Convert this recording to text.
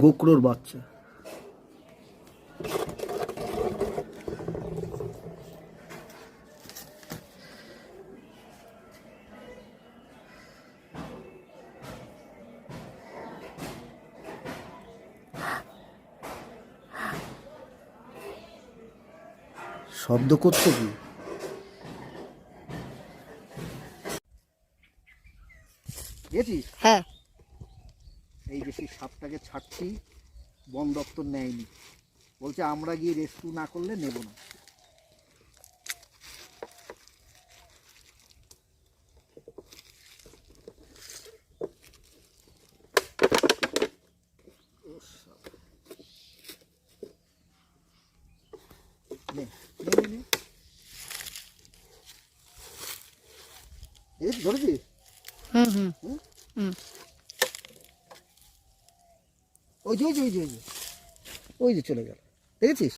গোকরোর বাচ্চা। শব্দ করছে কি? গেছিস? হ্যাঁ। এই যে সেই সাপটাকে ছাড়ছি বন দপ্তর নেয়নি। বলছে আমরা গিয়ে রেস্কিউ না করলে নেব না। নে, ধরেছিস? হুম হুম। হুম? হুম। ওই ওই যে ওই যে ওই যে। ওই যে চলে গেল। দেখেছিস?